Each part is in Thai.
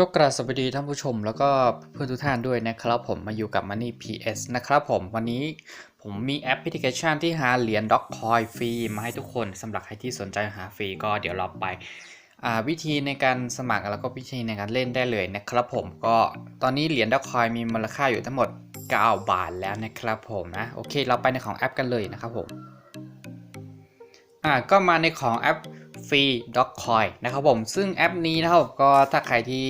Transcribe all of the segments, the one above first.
ก็กราบสวัสดีท่านผู้ชมแล้วก็เพื่อนทุกท่านด้วยนะครับผมมาอยู่กับ Money PS นะครับผมวันนี้ผมมีแอปพลิเคชันที่หาเหรียญด็อกคอยฟรีมาให้ทุกคนสำหรับใครที่สนใจหาฟรีก็เดี๋ยวเราไปวิธีในการสมัครแล้วก็วิธีในการเล่นได้เลยนะครับผมก็ตอนนี้เหรียญด็อกคอยมีมูลค่าอยู่ทั้งหมด 9 บาทแล้วนะครับผมนะโอเคเราไปในของแอปกันเลยนะครับผมอ่าก็มาในของแอป ฟรี Doc Coin นะครับผมซึ่งแอปนี้นะครับก็ถ้าใครที่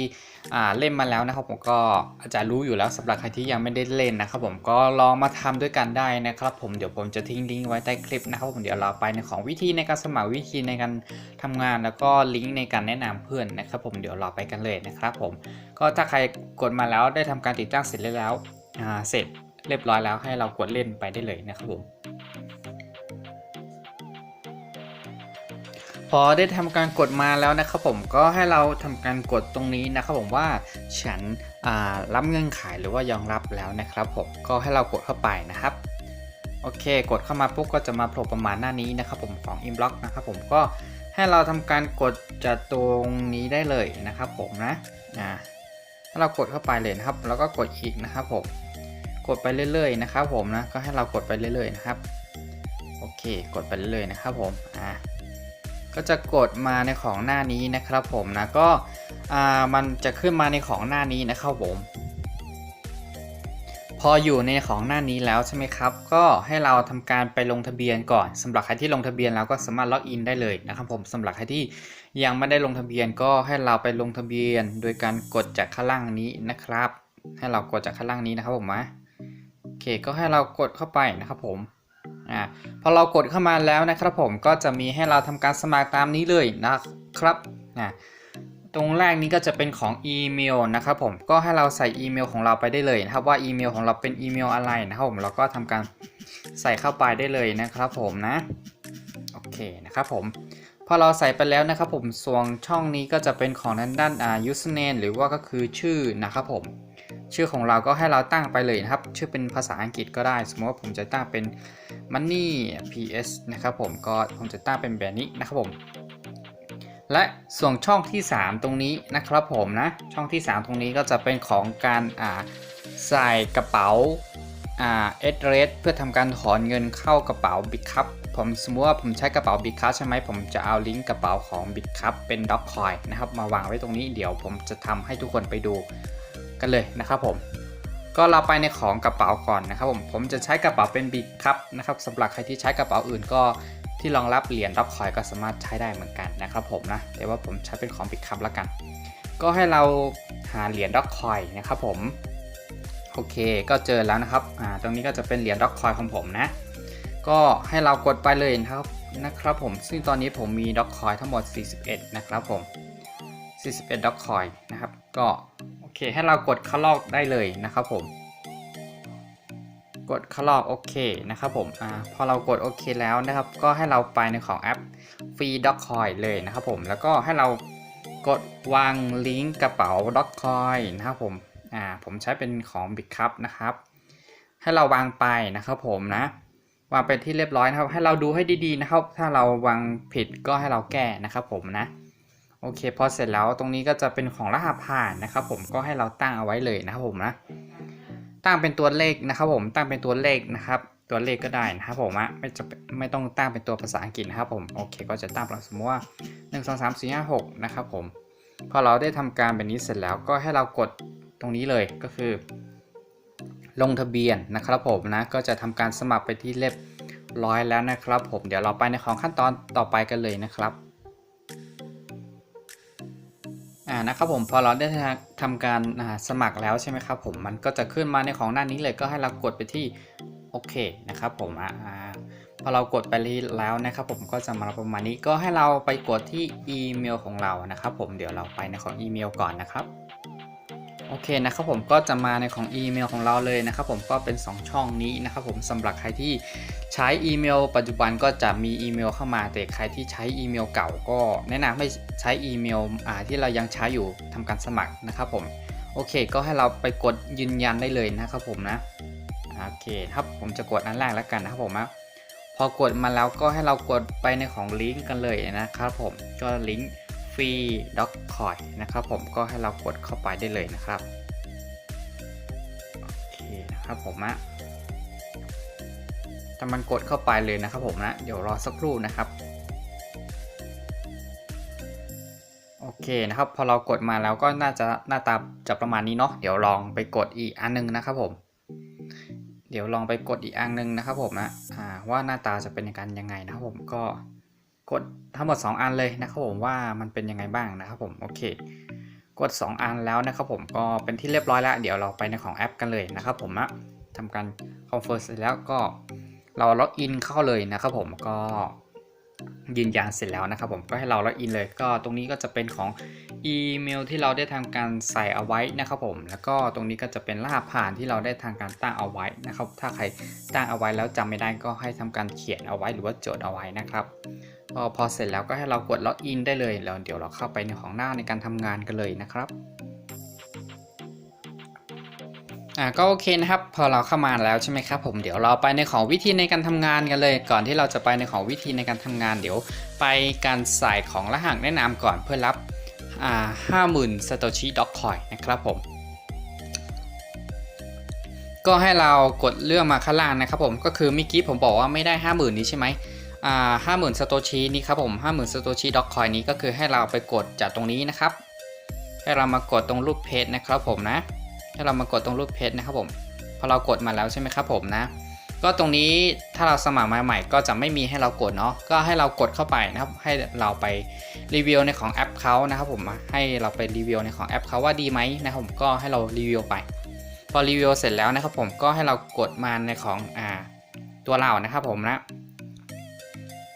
เล่นมาแล้วนะครับผมก็อาจจะรู้อยู่แล้วสำหรับใครที่ยังไม่ได้เล่นนะครับผมก็ลองมาทำด้วยกันได้นะครับผมเดี๋ยวผมจะทิ้งลิงก์ไว้ใต้คลิปนะครับผมเดี๋ยวเราไปในของวิธีในการสมัครวิธีในการทำงานแล้วก็ลิงก์ในการแนะนำเพื่อนนะครับผมเดี๋ยวเราไปกันเลยนะครับผมก็ถ้าใครกดมาแล้วได้ทำการติดตั้งเสร็จแล้วเสร็จเรียบร้อยแล้วให้เรากดเล่นไปได้เลยนะครับผม อได้ทำการกดมาแล้วนะครับผมก็ให้เราทำการกดตรงนี้นะครับผมว่าฉันรับเงื่อนไขหรือว่ายอมรับแล้วนะครับผมก็ให้เรากดเข้าไปนะครับโอเค กดเข้ามาปุ๊บก็จะมาโผล่ประมาณหน้านี้นะครับผมของ inbox นะครับผมก็ให้เราทำการกดจากตรงนี้ได้เลยนะครับผมนะอ่าให้เรากดเข้าไปเลยนะครับ แล้วก็กดอีกนะครับผมกดไปเรื่อยๆนะครับผมนะก็ให้เรากดไปเรื่อยๆนะครับโอเค กดไปเรื่อยๆนะครับผมอ่า ก็จะกดมาในของหน้านี้นะครับผมนะก็อ่ามันจะขึ้นมาในของหน้านี้นะครับผมพออยู่ในของหน้านี้แล้วใช่ไหมครับ ก็ให้เราทำการไปลงทะเบียนก่อนสำหรับใครที่ลงทะเบียนแล้วก็สามารถล็อกอินได้เลยนะครับผมสำหรับใครที่ยังไม่ได้ลงทะเบียนก็ให้เราไปลงทะเบียน โดยการกดจากข้างล่างนี้นะครับ ให้เรากดจากข้างล่างนี้นะครับผมนะโอเคก็ให้เรากดเข้าไปนะครับผม อ่าพอเรากดเข้ามาแล้วนะครับผมก็จะมีให้เราทำการสมัครตามนี้เลยนะครับนะตรงแรกนี้ก็จะเป็นของอีเมลนะครับผมก็ให้เราใส่อีเมลของเราไปได้เลยนะครับว่าอีเมลของเราเป็นอีเมลอะไรนะครับผมเราก็ทำการใส่เข้าไปได้เลยนะครับผมนะโอเคนะครับผมพอเราใส่ไปแล้วนะครับผมส่วนช่องนี้ก็จะเป็นของด้านด้านอ่า username หรือว่าก็คือชื่อนะครับผม ชื่อของเราก็ให้เราตั้งไปเลยนะครับ ชื่อเป็นภาษาอังกฤษก็ได้ สมมติว่าผมจะตั้งเป็น money ps นะครับผมก็ผมจะตั้งเป็นแบบนี้นะครับผมและส่วนช่องที่ 3 ตรงนี้นะครับผมนะช่องที่ 3 ตรงนี้ก็จะเป็นของการอ่าใส่กระเป๋าอ่า address เพื่อทำการถอนเงินเข้ากระเป๋า Big Cup ผมสมมติว่าผมใช้กระเป๋า Big Cup ใช่ไหมผมจะเอาลิงก์กระเป๋าของ Big Cup เป็น Doc Coin นะครับมาวางไว้ตรงนี้เดี๋ยวผมจะทำให้ทุกคนไปดู กันเลยนะครับผม ก็เราไปในของกระเป๋าก่อนนะครับผมผมจะใช้กระเป๋าเป็นบิ๊กครับนะครับสำหรับใครที่ใช้กระเป๋าอื่นก็ที่รองรับเหรียญรับคอยก็สามารถใช้ได้เหมือนกันนะครับผมนะแต่ว่าผมใช้เป็นของบิ๊กครับละกัน ก็ให้เราหาเหรียญด็อกคอยนะครับผมโอเคก็เจอแล้วนะครับอ่าตรงนี้ก็จะเป็นเหรียญด็อกคอยของผมนะ ก็ให้เรากดไปเลยนะครับนะครับผมซึ่งตอนนี้ผมมีด็อกคอยทั้งหมด 41 นะครับผม 41ด็อกคอยนะครับ ก็ เค ให้เรากดเข้าลอกได้เลยนะครับผม กดเข้าลอกโอเคนะครับผมอ่าพอเรากดโอเคแล้วนะครับ ก็ให้เราไปในของแอปฟรีด็อกคอยเลยนะครับผม แล้วก็ให้เรากดวางลิงก์กระเป๋าด็อกคอยนะครับผมอ่าผมใช้เป็นของ Big Cup นะครับ ให้เราวางไปนะครับผมนะวางเป็นที่เรียบร้อยนะครับ ให้เราดูให้ดีๆนะครับ ถ้าเราวางผิดก็ให้เราแก้นะครับผมนะ โอเคพอเสร็จแล้วตรงนี้ก็จะเป็นของรหัสผ่านนะครับ ผมก็ให้เราตั้งเอาไว้เลยนะครับผมนะ ตั้งเป็นตัวเลขนะครับผมตั้งเป็นตัวเลขนะครับ ตัวเลขก็ได้นะครับผมอะไม่จะไม่ต้องตั้งเป็นตัวภาษาอังกฤษนะครับผมโอเค ก็จะตั้งเราสมมติว่า 1 2 3 4 5 6 นะครับผมพอเราได้ทำการแบบนี้เสร็จแล้วก็ให้เรากดตรงนี้เลยก็คือ ลงทะเบียนนะครับผมนะก็จะทำการสมัครไปที่เรียบร้อยแล้วนะครับ ผมเดี๋ยวเราไปในของขั้นตอนต่อไปกันเลยนะครับานะครับผมพอเราได้ทำการสมัครแล้วใช่ไหมครับผมมันก็จะขึ้นมาในของหน้านี้เลยก็ให้เรากดไปที่โอเคนะครับผมอ่าอ่าพอเรากดไปแล้วนะครับผมก็จะมาประมาณนี้ก็ให้เราไปกดที่อีเมลของเรานะครับผมเดี๋ยวเราไปในของอีเมลก่อนนะครับ โอเคนะครับผมก็จะมาในของอีเมลของเราเลยนะครับผมก็เป็น 2 ช่องนี้นะครับผมสำหรับใครที่ใช้อีเมล ปัจจุบันก็จะมีอีเมลเข้ามา แต่ใครที่ใช้อีเมลเก่าก็แนะนำให้ใช้อีเมลที่เรายังใช้อยู่ทำการสมัครนะครับผมโอเค ก็ให้เราไปกดยืนยันได้เลยนะครับผมนะโอเคครับผมจะกดอันแรกแล้วกันนะครับผมนะพอกดมาแล้วก็ให้เรากดไปในของลิงก์กันเลยนะครับผมก็ลิงก์ free doc coin นะครับผมก็ให้เรากดเข้าไปได้เลยนะครับโอเคนะครับผมอะถ้ามันกดเข้าไปเลยนะครับผมนะเดี๋ยวรอสักครู่นะครับโอเคนะครับพอเรากดมาแล้วก็น่าจะหน้าตาจะประมาณนี้เนาะเดี๋ยวลองไปกดอีกอันนึงนะครับผม เดี๋ยวลองไปกดอีกอันนึงนะครับผมนะอ่าว่าหน้าตาจะเป็นยังไงยังไงนะครับผมก็ กดทั้งหมด 2 อันเลยนะครับผมว่ามันเป็นยังไงบ้างนะครับผมโอเค กด 2 อันแล้วนะครับผมก็เป็นที่เรียบร้อยแล้ว เดี๋ยวเราไปในของแอปกันเลยนะครับผมนะทำการคอนเฟิร์มเสร็จแล้วก็เราล็อกอินเข้าเลยนะครับผมก็ ยืนยันเสร็จแล้วนะครับผมก็ให้เราล็อกอินเลย ก็ตรงนี้ก็จะเป็นของอีเมลที่เราได้ทำการใส่เอาไว้นะครับผม แล้วก็ตรงนี้ก็จะเป็นรหัสผ่านที่เราได้ทางการตั้งเอาไว้นะครับ ถ้าใครตั้งเอาไว้แล้วจำไม่ได้ก็ให้ทำการเขียนเอาไว้หรือว่าจดเอาไว้นะครับพอพอเสร็จแล้วก็ให้เรากดล็อกอินได้เลยแล้วเดี๋ยวเราเข้าไปในของหน้าในการทำงานกันเลยนะครับ อ่าก็โอเคนะครับพอเราเข้ามาแล้วใช่ไหมครับผมเดี๋ยวเราไปในของวิธีในการทำงานกันเลย ก่อนที่เราจะไปในของวิธีในการทำงาน เดี๋ยวไปการใส่ของรหัสแนะนำก่อนเพื่อรับอ่าห้าหมื่นสโตชิด็อกคอยนะครับผมก็ให้เรากดเลือนมาข้างล่างนะครับผมก็คือเมื่อกี้ผมบอกว่าไม่ได้ 5 0,000 นี้ใช่ไหมอ่าห้าหมื่นสโตชินี่ครับผมห้าหมื่นสโตชิด็อกคอยนี้ก็คือให้เราไปกดจากตรงนี้นะครับ ให้เรามากดตรงรูปเพจนะครับผมนะ ให้เรามากดตรงรูปเพจนะครับผมพอเรากดมาแล้วใช่ไหมครับผมนะ ก็ตรงนี้ถ้าเราสมัครมาใหม่ก็จะไม่มีให้เรากดเนาะก็ให้เรากดเข้าไปนะครับ ให้เราไปรีวิวในของแอปเขานะครับผมให้เราไปรีวิวในของแอปเขาว่าดีไหมนะครับผมก็ให้เรารีวิวไป พอรีวิวเสร็จแล้วนะครับผมก็ให้เรากดมาในของอ่าตัวเรานะครับผมนะ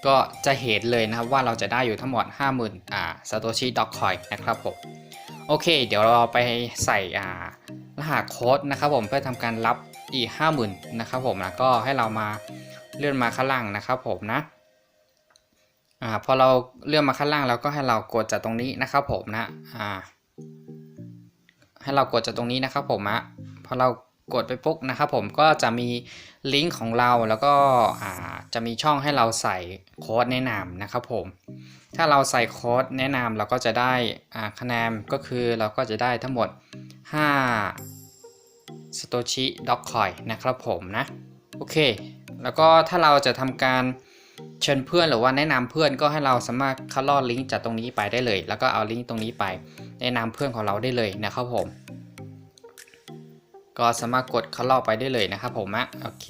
ก็จะเห็นเลยนะครับว่าเราจะได้อยู่ทั้งหมด 50,000อ่าซาโตชิด็อกคอยนะครับผมโอเค เดี๋ยวเราไปใส่อ่า รหัสโค้ดนะครับผมเพื่อทำการรับอีก 50,000นะครับผมนะก็ให้เรามาเลื่อนมาข้างล่างนะครับผมนะอ่าพอเราเลื่อนมาข้างล่างแล้วก็ให้เรากดจากตรงนี้นะครับผมนะอ่าให้เรากดจากตรงนี้นะครับผมนะพอเรา กดไปปุ๊บนะครับผมก็จะมีลิงก์ของเราแล้วก็จะมีช่องให้เราใส่โค้ดแนะนำนะครับผม ถ้าเราใส่โค้ดแนะนำเราก็จะได้คะแนนก็คือเราก็จะได้ทั้งหมด5สโตชิด็อกคอยนะครับผมนะโอเค แล้วก็ถ้าเราจะทำการเชิญเพื่อนหรือว่าแนะนำเพื่อนก็ให้เราสามารถคัดลอดลิงก์จากตรงนี้ไปได้เลย แล้วก็เอาลิงก์ตรงนี้ไป แนะนำเพื่อนของเราได้เลยนะครับผม ก็สามารถกดคัดลอกไปได้เลยนะครับผมอะโอเค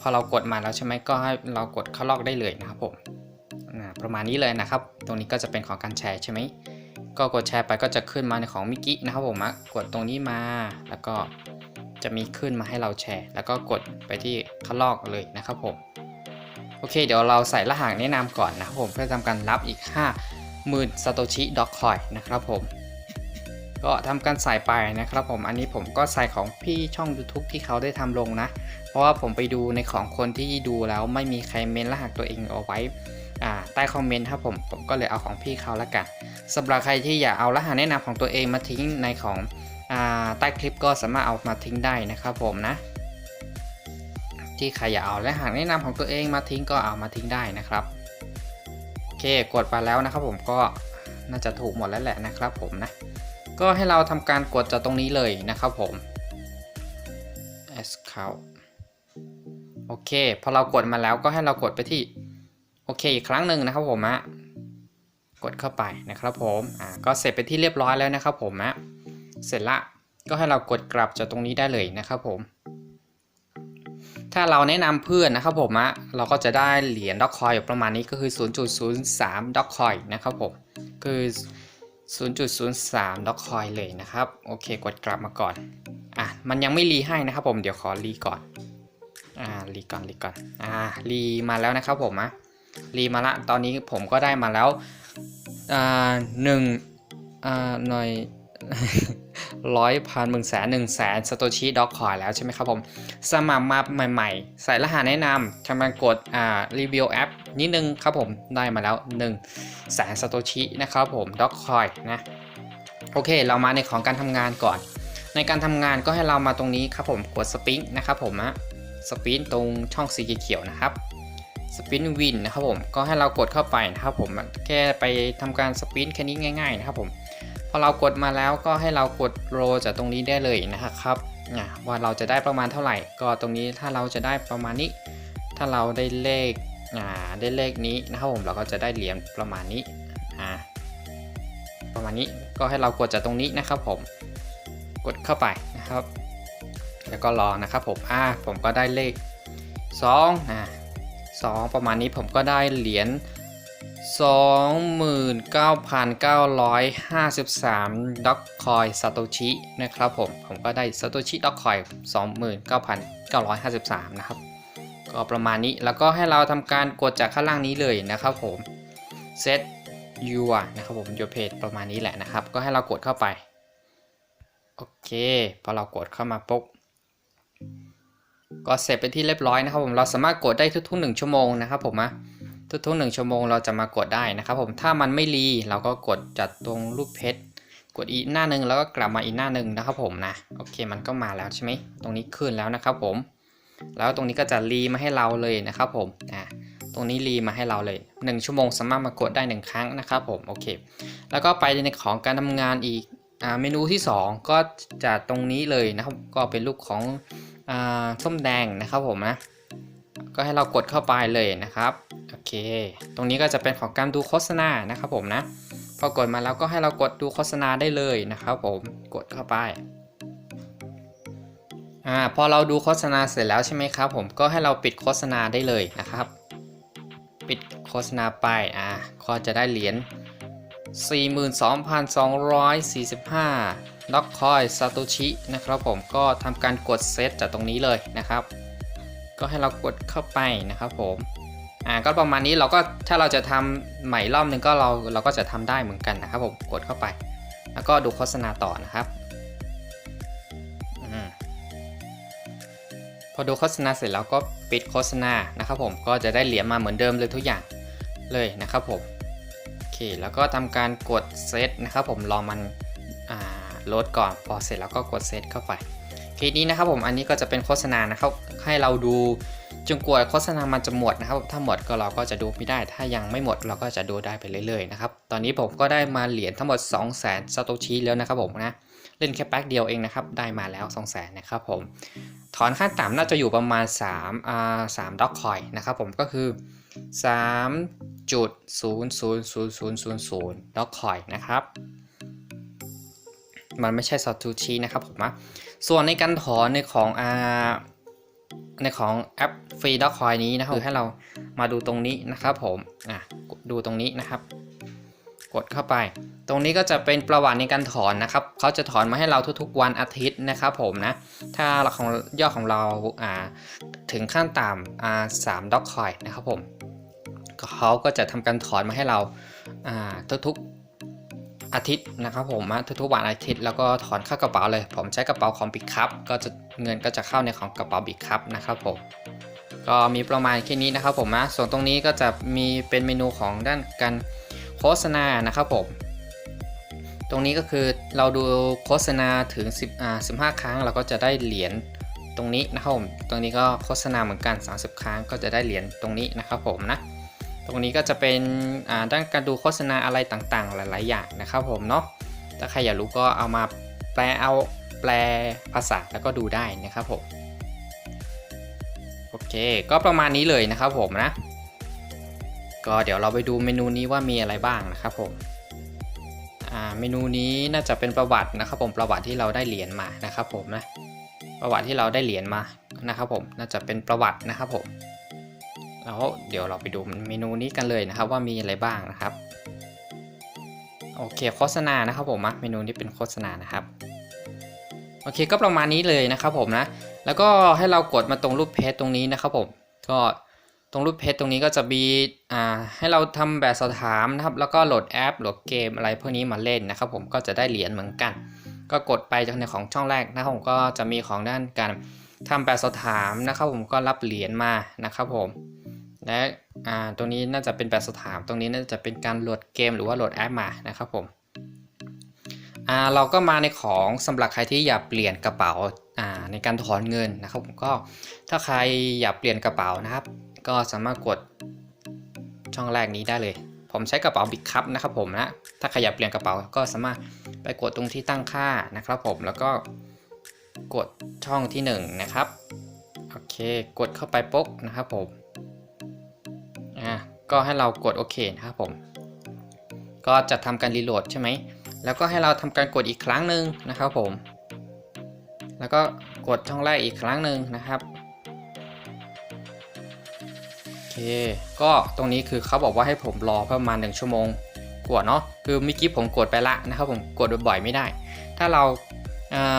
พอเรากดมาแล้วใช่ไหมก็ให้เรากดคัดลอกได้เลยนะครับผมประมาณนี้เลยนะครับ ตรงนี้ก็จะเป็นของการแชร์ใช่ไหมก็กดแชร์ไปก็จะขึ้นมาในของมิกินะครับผมอะกดตรงนี้มาแล้วก็จะมีขึ้นมาให้เราแชร์ แล้วก็กดไปที่คัดลอกเลยนะครับผมโอเค เดี๋ยวเราใส่รหัสแนะนำก่อนนะครับผมเพื่อทำการรับอีก 50,000 s a t o s h i d o c Coin นะครับผม ก็ทำการใส่ไปนะครับผมอันนี้ผมก็ใส่ของพี่ช่อง YouTube ที่เขาได้ทำลงนะ เพราะว่าผมไปดูในของคนที่ดูแล้วไม่มีใครเมนรหัสตัวเองเอาไว้ใต้คอมเมนต์ครับผมผมก็เลยเอาของพี่เขาละกันสำหรับใครที่อยากเอารหัสแนะนำของตัวเองมาทิ้งในของอใต้คลิปก็สามารถเอามาทิ้งได้นะครับผมนะ ที่ใครอยากเอารหัสแนะนำของตัวเองมาทิ้งก็เอามาทิ้งได้นะครับโอเคกดไปแล้วนะครับผมก็น่าจะถูกหมดแล้วแหละนะครับผมนะ ก็ให้เราทำการกดจากตรงนี้เลยนะครับผม S count โอเค พอเรากดมาแล้วก็ให้เรากดไปที่โอเคอีกครั้งหนึ่งนะครับผมอะกดเข้าไปนะครับผมอ่าก็เสร็จไปที่เรียบร้อยแล้วนะครับผมอะเสร็จละก็ให้เรากดกลับจากตรงนี้ได้เลยนะครับผม ถ้าเราแนะนำเพื่อนนะครับผมอะเราก็จะได้เหรียญด็อกคอยประมาณนี้ก็คือ 0.03ด็อกคอยนะครับผมคือ 0.03ดอกคอยเลยนะครับ โอเค กดกลับมาก่อน อะ มันยังไม่รีให้นะครับผม เดี๋ยวขอรีก่อน อ่า รีก่อน รีก่อน อ่า รีมาแล้วนะครับผมอะรีมาละ ตอนนี้ผมก็ได้มาแล้ว อ่าหนึ่งอ่า หน่อยร้อยพันหมื่นแสนหนึ่งแสนสโตชิด็อกคอยแล้วใช่ไหมครับผม สมัครมาใหม่ ๆ ใส่รหัสแนะนำทำการกดอ่ารีวิวแอป นิดนึงครับผมได้มาแล้ว1แสนสโตชินะครับผมด็อกคอยนะโอเค เรามาในของการทำงานก่อน ในการทำงานก็ให้เรามาตรงนี้ครับผมกดสปริงนะครับผมอะสปริงตรงช่องสีเขียวนะครับสปินวินนะครับผมก็ให้เรากดเข้าไปนะครับผมแค่ไปทำการสปินแค่นี้ง่าย ๆ นะครับผมพอเรากดมาแล้วก็ให้เรากดโรจากตรงนี้ได้เลยนะครับว่าเราจะได้ประมาณเท่าไหร่ ก็ตรงนี้ถ้าเราจะได้ประมาณนี้ ถ้าเราได้เลข อ่าได้เลขนี้นะครับผมเราก็จะได้เหรียญประมาณนี้อ่าประมาณนี้ก็ให้เรากดจากตรงนี้นะครับผมกดเข้าไปนะครับ แล้วก็รอนะครับผมอ่าผมก็ได้เลข2อ่า2ประมาณนี้ผมก็ได้เหรียญ29,953ด็อกคอยซาโตชินะครับผมผมก็ได้ซาโตชิด็อกคอย29,953 นะครับ ก็ประมาณนี้แล้วก็ให้เราทำการกดจากข้างล่างนี้เลยนะครับผม set your นะครับผม your page ประมาณนี้แหละนะครับ ก็ให้เรากดเข้าไป โอเค พอเรากดเข้ามาปุ๊บก็เสร็จเป็นที่เรียบร้อยนะครับผมเราสามารถกดได้ทุกๆ 1 ชั่วโมงนะครับผมอะทุกๆ1ชั่วโมงเราจะมากดได้นะครับผมถ้ามันไม่รีเราก็กดจากตรงรูปเพชรกดอีกหน้าหนึ่งแล้วก็กลับมาอีกหน้าหนึ่งนะครับผมนะโอเคมันก็มาแล้วใช่ไหมตรงนี้ขึ้นแล้วนะครับผม แล้วตรงนี้ก็จะรีมาให้เราเลยนะครับผมอ่าตรงนี้รีมาให้เราเลย 1 ชั่วโมงสามารถมากดได้ 1 ครั้งนะครับผมโอเค แล้วก็ไปในของการทำงานอีกอ่าเมนูที่ 2 ก็จะตรงนี้เลยนะครับ ก็เป็นรูปของอ่าส้มแดงนะครับผมนะก็ให้เรากดเข้าไปเลยนะครับโอเค ตรงนี้ก็จะเป็นของการดูโฆษณานะครับผมนะพอกดมาแล้วก็ให้เรากดดูโฆษณาได้เลยนะครับผมกดเข้าไป อ่าพอเราดูโฆษณาเสร็จแล้วใช่ไหมครับผมก็ให้เราปิดโฆษณาได้เลยนะครับ ปิดโฆษณาไปอ่าก็จะได้เหรียญ42,245ล็อกคอยซาโตชินะครับผมก็ทำการกดเซตจากตรงนี้เลยนะครับ ก็ให้เรากดเข้าไปนะครับผมอ่าก็ประมาณนี้เราก็ถ้าเราจะทำใหม่รอบหนึงก็เราเราก็จะทำได้เหมือนกันนะครับผมกดเข้าไป แล้วก็ดูโฆษณาต่อนะครับ อดูโฆษณาเสร็จแล้วก็ปิดโฆษณานะครับผมก็จะได้เหรียญมาเหมือนเดิมเลยทุกอย่างเลยนะครับผมโอเคแล้วก็ทำการกดเซตนะครับผมรอมันโหลดก่อนพอเสร็จแล้วก็กดเซตเข้าไปทีนี้นะครับผมอันนี้ก็จะเป็นโฆษณานะครับให้เราดูจนกว่าโฆษณามันจะหมดนะครับ ถ้าหมดก็เราก็จะดูไม่ได้ ถ้ายังไม่หมดเราก็จะดูได้ไปเรื่อยๆนะครับตอนนี้ผมก็ได้มาเหรียญทั้งหมด 2 0 0 0 0 0ซาโตชิแล้วนะครับผมนะ เล่นแค่แป๊กเดียวเองนะครับ ได้มาแล้ว2 0 0 0 0 0นะครับผม ถอนขั้นต่ำน่าจะอยู่ประมาณ3อ่า3ด็อกคอยนะครับผมก็คือ 3.0000000ด็อกคอยนะครับ มันไม่ใช่ซอตูชีนะครับผมนะส่วนในการถอนในของอ่าในของแอปฟรีด็อกคอยนี้นะครับคือให้เรามาดูตรงนี้นะครับผมอะดูตรงนี้นะครับ กดเข้าไป ตรงนี้ก็จะเป็นประวัติในการถอนนะครับเขาจะถอนมาให้เราทุกๆวันอาทิตย์นะครับผมนะ ถ้าเราของยอดของเราอ่าถึงขั้นต่ำอ่าสามด็อกคอยนะครับผมเขาก็จะทำการถอนมาให้เราอ่าทุกๆอาทิตย์นะครับผมทุกๆวันอาทิตย์แล้วก็ถอนเข้ากระเป๋าเลย ผมใช้กระเป๋าของบิ๊กคัพก็จะเงินก็จะเข้าในของกระเป๋าบิ๊กคัพนะครับผมก็มีประมาณแค่นี้นะครับผมนะส่วนตรงนี้ก็จะมีเป็นเมนูของด้านการโฆษณานะครับผม ตรงนี้ก็คือเราดูโฆษณาถึง10อ่า15 ครั้งเราก็จะได้เหรียญตรงนี้นะครับผม ตรงนี้ก็โฆษณาเหมือนกัน 30 ครั้งก็จะได้เหรียญตรงนี้นะครับผมนะ ตรงนี้ก็จะเป็นอ่าด้านการดูโฆษณาอะไรต่างๆ หลาย ๆ อย่างนะครับผมเนาะ ถ้าใครอยากรู้ก็เอามาแปลเอาแปลภาษาแล้วก็ดูได้นะครับผม โอเค ก็ประมาณนี้เลยนะครับผมนะ ก็เดี๋ยวเราไปดูเมนูนี้ว่ามีอะไรบ้างนะครับผม เมนูนี้น่าจะเป็นประวัตินะครับ ผมประวัติที่เราได้เหรียญมานะครับ ผมนะประวัติที่เราได้เหรียญมานะครับ ผมน่าจะเป็นประวัตินะครับผมแล้วเดี๋ยวเราไปดูเมนูนี้กันเลยนะครับ ว่ามีอะไรบ้างนะครับโอเคโฆษณานะครับผมเมนูนี้เป็นโฆษณานะครับโอเคก็ประมาณนี้เลยนะครับผมนะแล้วก็ให้เรากดมาตรงรูปเพจตรงนี้นะครับผมก็ ตรงรูปเพจตรงนี้ก็จะมีอ่าให้เราทำแบบสอบถามนะครับ แล้วก็โหลดแอปโหลดเกมอะไรพวกนี้มาเล่นนะครับ ผมก็จะได้เหรียญเหมือนกัน ก็กดไปจากในของช่องแรกนะครับผมก็จะมีของด้านการทำแบบสอบถามนะครับ ผมก็รับเหรียญมานะครับผมและอ่าตรงนี้น่าจะเป็นแบบสอบถาม ตรงนี้น่าจะเป็นการโหลดเกม หรือว่าโหลดแอปมานะครับผมอ่าเราก็มาในของสำหรับใครที่อยากเปลี่ยนกระเป๋าอ่าในการถอนเงินนะครับผมก็ถ้าใครอยากเปลี่ยนกระเป๋านะครับ ก็สามารถกดช่องแรกนี้ได้เลย ผมใช้กระเป๋าบิ๊กคัพนะครับผมนะ ถ้าขยับเปลี่ยนกระเป๋าก็สามารถไปกดตรงที่ตั้งค่านะครับผม แล้วก็กดช่องที่ 1 นะครับ โอเค กดเข้าไปปุ๊บนะครับผม อะ ก็ให้เรากดโอเคนะครับผม ก็จะทำการรีโหลดใช่ไหม แล้วก็ให้เราทำการกดอีกครั้งหนึ่งนะครับผม แล้วก็กดช่องแรกอีกครั้งหนึ่งนะครับ ก็ตรงนี้คือเขาบอกว่าให้ผมรอประมาณ 1 ชั่วโมงกว่าเนาะคือเมื่อกี้ผมกดไปละนะครับผมกดบ่อยๆไม่ได้ ถ้าเรา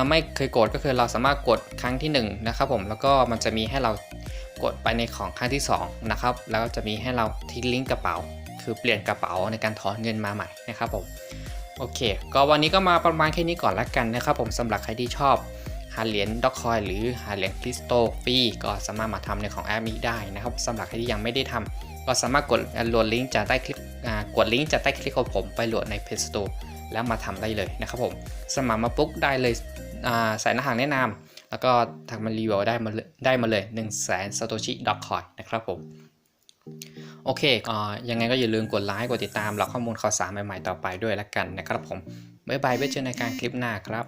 ไม่เคยกดก็คือเราสามารถกดครั้งที่ 1 นะครับผมแล้วก็มันจะมีให้เรากดไปในของครั้งที่ 2 นะครับ แล้วจะมีให้เราทิ้งลิงก์กระเป๋า คือเปลี่ยนกระเป๋าในการถอนเงินมาใหม่นะครับผมโอเค ก็วันนี้ก็มาประมาณแค่นี้ก่อนละกันนะครับผมสำหรับใครที่ชอบ หาเหรียญด็อกคอยหรือหาเหรียญคริสโตฟรีก็สามารถมาทำในของแอปนี้ได้นะครับสำหรับใครที่ยังไม่ได้ทำก็สามารถกดโหลดลิงก์จากใต้คลิปกดลิงก์จากใต้คลิปของผมไปโหลดใน Play Store แล้วมาทำได้เลยนะครับผมสมัครมาปุ๊บได้เลยใส่หน้าหางแนะนำแล้วก็ทางมันรีวิวได้มาได้มาเลย1 0 0 0 0แสน Satoshi d o c Coin นะครับผมโอเคอ่ายังไงก็อย่าลืมกดไลค์ กดติดตามรับข้อมูลข่าวสารใหม่ๆต่อไปด้วยละกันนะครับผม บ๊ายบายไว้เจอในการคลิปหน้าครับ